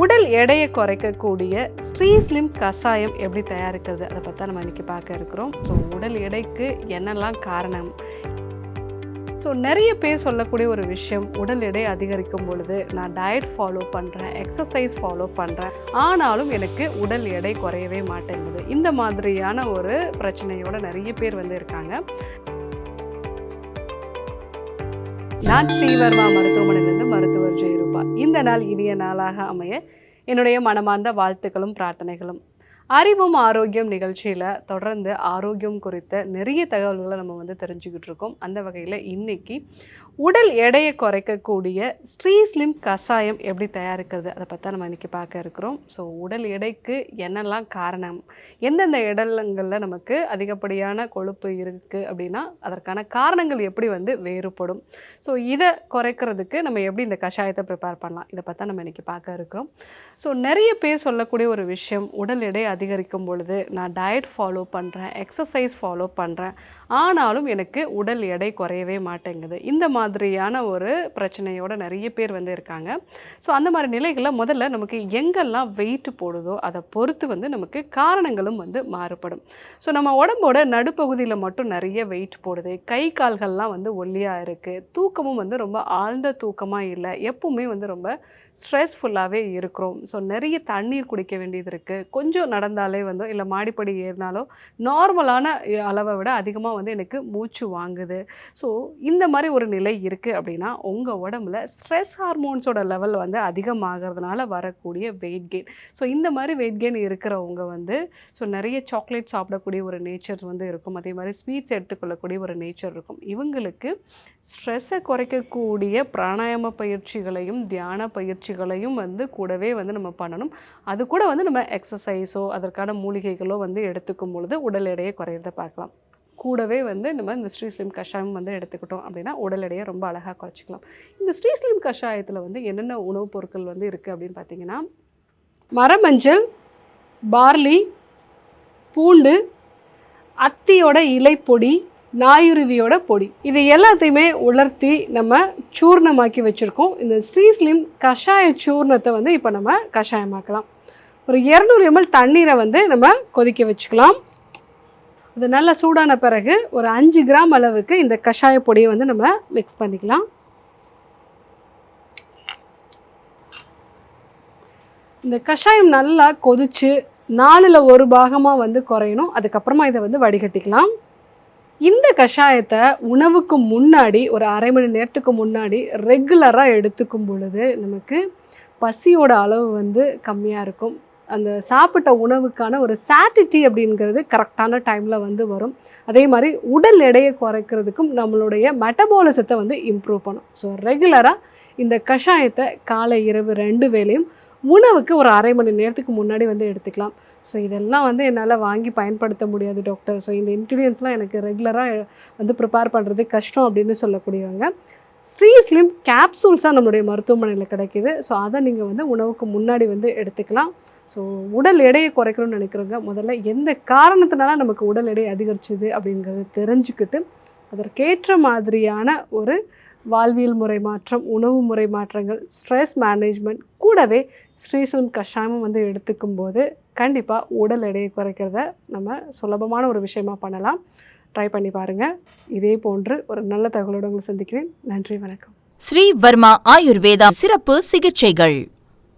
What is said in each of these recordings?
உடல் எடையை குறைக்கக்கூடிய ஸ்ரீ ஸ்லிம் கஷாயம் எப்படி தயாரிக்கிறது? அதை பற்றி நம்ம இன்னைக்கு பார்க்க இருக்கிறோம். ஸோ உடல் எடைக்கு என்னெல்லாம் காரணம்? ஸோ நிறைய பேர் சொல்லக்கூடிய ஒரு விஷயம் உடல் எடை அதிகரிக்கும் பொழுது நான் டயட் ஃபாலோ பண்ணுறேன் எக்ஸசைஸ் ஃபாலோ பண்ணுறேன் ஆனாலும் எனக்கு உடல் எடை குறையவே மாட்டேங்குது. இந்த மாதிரியான ஒரு பிரச்சனையோட நிறைய பேர் வந்து இருக்காங்க. நான் ஸ்ரீவர்மா மருத்துவமனையிலிருந்து மருத்துவர் ஜெயரூபா. இந்த நாள் இனிய நாளாக அமைய என்னுடைய மனமார்ந்த வாழ்த்துக்களும் பிரார்த்தனைகளும். அறிவும் ஆரோக்கியம் நிகழ்ச்சியில் தொடர்ந்து ஆரோக்கியம் குறித்த நிறைய தகவல்களை நம்ம வந்து தெரிஞ்சுக்கிட்டு இருக்கோம். அந்த வகையில் இன்னைக்கு உடல் எடையை குறைக்கக்கூடிய ஸ்ரீ ஸ்லிம் கஷாயம் எப்படி தயாரிக்கிறது? அதை பற்றி நம்ம இன்னைக்கு பார்க்க இருக்கிறோம். ஸோ உடல் எடைக்கு என்னெல்லாம் காரணம்? எந்தெந்த இடங்களில் நமக்கு அதிகப்படியான கொழுப்பு இருக்குது அப்படின்னா அதற்கான காரணங்கள் எப்படி வந்து வேறுபடும்? ஸோ இதை குறைக்கிறதுக்கு நம்ம எப்படி இந்த கஷாயத்தை ப்ரிப்பேர் பண்ணலாம்? இதை பற்றி நம்ம இன்றைக்கி பார்க்க இருக்கிறோம். ஸோ நிறைய பேர் சொல்லக்கூடிய ஒரு விஷயம் உடல் எடை அதிகரிக்கும் பொழுது நான் டயட் ஃபாலோ பண்ணுறேன் எக்ஸசைஸ் ஃபாலோ பண்ணுறேன் ஆனாலும் எனக்கு உடல் எடை குறையவே மாட்டேங்குது. இந்த மாதிரியான ஒரு பிரச்சனையோட நிறைய பேர் வந்து இருக்காங்க. ஸோ அந்த மாதிரி நிலைகளில் முதல்ல நமக்கு எங்கெல்லாம் வெயிட் போடுதோ அதை பொறுத்து வந்து நமக்கு காரணங்களும் வந்து மாறுபடும். ஸோ நம்ம உடம்போட நடுப்பகுதியில் மட்டும் நிறைய வெயிட் போடுது. கை கால்கள்லாம் வந்து ஒல்லியாக இருக்குது தூக்கமும் வந்து ரொம்ப ஆழ்ந்த தூக்கமாக இல்லை. எப்பவுமே வந்து ரொம்ப ஸ்ட்ரெஸ்ஃபுல்லாகவே இருக்கிறோம். ஸோ நிறைய தண்ணீர் குடிக்க வேண்டியது இருக்குது கொஞ்சம் நடந்தாலே வந்து இல்லை மாடிப்படி ஏறினாலோ நார்மலான அளவை விட அதிகமாக வந்து எனக்கு மூச்சு வாங்குது. ஸோ இந்த மாதிரி ஒரு நிலை இருக்குது அப்படின்னா உங்கள் உடம்புல ஸ்ட்ரெஸ் ஹார்மோன்ஸோட லெவல் வந்து அதிகமாகிறதுனால வரக்கூடிய வெயிட் கெயின் ஸோ இந்த மாதிரி வெயிட் கெயின் இருக்கிறவங்க வந்து ஸோ நிறைய சாக்லேட் சாப்பிடக்கூடிய ஒரு நேச்சர் வந்து இருக்கும். அதே மாதிரி ஸ்வீட்ஸ் எடுத்துக்கொள்ளக்கூடிய ஒரு நேச்சர் இருக்கும். இவங்களுக்கு ஸ்ட்ரெஸ்ஸை குறைக்கக்கூடிய பிராணாயாம பயிற்சிகளையும் தியான பயிற்சிகளையும் வந்து கூடவே வந்து நம்ம பண்ணணும். அது கூட வந்து நம்ம எக்ஸசைஸோ அதற்கான மூலிகைகளோ வந்து எடுத்துக்கும் பொழுது உடல் எடையை குறையிறத பார்க்கலாம். கூடவே வந்து நம்ம இந்த ஸ்ரீஸ்லிம் கஷாயம் வந்து எடுத்துக்கிட்டோம் அப்படின்னா உடல் எடையை ரொம்ப அழகாக குறைச்சிக்கலாம். இந்த ஸ்ரீஸ்லிம் கஷாயத்தில் வந்து என்னென்ன உணவுப் பொருட்கள் வந்து இருக்குது அப்படின்னு பார்த்தீங்கன்னா மரமஞ்சள் பார்லி பூண்டு அத்தியோட இலைப்பொடி நாயுருவியோட பொடி. இது எல்லாத்தையுமே உலர்த்தி நம்ம சூர்ணமாக்கி வச்சுருக்கோம். இந்த ஸ்ரீஸ்லிம் கஷாய சூர்ணத்தை வந்து இப்போ நம்ம கஷாயமாக்கலாம். ஒரு இரநூறு எம்எல் தண்ணீரை வந்து நம்ம கொதிக்க வச்சுக்கலாம். இது நல்லா சூடான பிறகு ஒரு அஞ்சு கிராம் அளவுக்கு இந்த கஷாய பொடியை வந்து நம்ம மிக்ஸ் பண்ணிக்கலாம். இந்த கஷாயம் நல்லா கொதிச்சு நாலில் ஒரு பாகமாக வந்து குறையணும். அதுக்கப்புறமா இதை வந்து வடிகட்டிக்கலாம். இந்த கஷாயத்தை உணவுக்கு முன்னாடி ஒரு அரை மணி நேரத்துக்கு முன்னாடி ரெகுலராக எடுத்துக்கும் பொழுது நமக்கு பசியோட அளவு வந்து கம்மியாக இருக்கும். அந்த சாப்பிட்ட உணவுக்கான ஒரு சாட்டிட்டி அப்படிங்கிறது கரெக்டான டைமில் வந்து வரும். அதே மாதிரி உடல் எடையை குறைக்கிறதுக்கும் நம்மளுடைய மெட்டபாலிசத்தை வந்து இம்ப்ரூவ் பண்ணும். ஸோ ரெகுலராக இந்த கஷாயத்தை காலை இரவு ரெண்டு வேளையும் உணவுக்கு ஒரு அரை மணி நேரத்துக்கு முன்னாடி வந்து எடுத்துக்கலாம். ஸோ இதெல்லாம் வந்து என்னால் வாங்கி பயன்படுத்த முடியாது டாக்டர் ஸோ இந்த இன்க்ரீடியன்ஸ்லாம் எனக்கு ரெகுலராக வந்து ப்ரிப்பேர் பண்ணுறது கஷ்டம் அப்படின்னு சொல்லக்கூடியவங்க. ஸ்ரீ ஸ்லிம் கேப்சூல்ஸாக நம்மளுடைய மருத்துவமனையில் கிடைக்கிது. ஸோ அதை நீங்கள் வந்து உணவுக்கு முன்னாடி வந்து எடுத்துக்கலாம். ஸோ உடல் எடையை குறைக்கணும்னு நினைக்கிறவங்க முதல்ல எந்த காரணத்தினால நமக்கு உடல் எடை அதிகரிச்சுது அப்படிங்கிறத தெரிஞ்சுக்கிட்டு அதற்கேற்ற மாதிரியான ஒரு வாழ்வியல் முறை மாற்றம் உணவு முறை மாற்றங்கள் ஸ்ட்ரெஸ் மேனேஜ்மெண்ட் கூடவே ஸ்ரீசலம் கஷாயமும் வந்து எடுத்துக்கும் போது கண்டிப்பாக உடல் எடையை குறைக்கிறத நம்ம சுலபமான ஒரு விஷயமா பண்ணலாம். ட்ரை பண்ணி பாருங்கள் இதே போன்று ஒரு நல்ல தகவலோடு உங்களை சந்திக்கிறேன். நன்றி வணக்கம். ஸ்ரீ வர்மா ஆயுர்வேதா சிறப்பு சிகிச்சைகள்.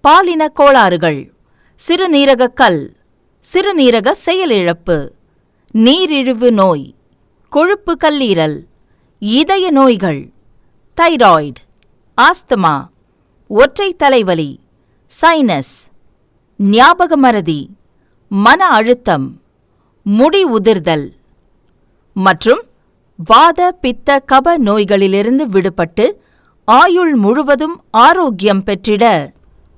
பாலின கோளாறுகள். சிறுநீரக கல். சிறுநீரக செயலிழப்பு. நீரிழிவு நோய். கொழுப்பு கல்லீரல். இதய நோய்கள். தைராய்டு. ஆஸ்துமா. ஒற்றை தலைவலி. சைனஸ். ஞாபக மறதி. மன அழுத்தம். முடி உதிர்தல். மற்றும் வாத பித்த கப நோய்களிலிருந்து விடுபட்டு ஆயுள் முழுவதும் ஆரோக்கியம் பெற்றிட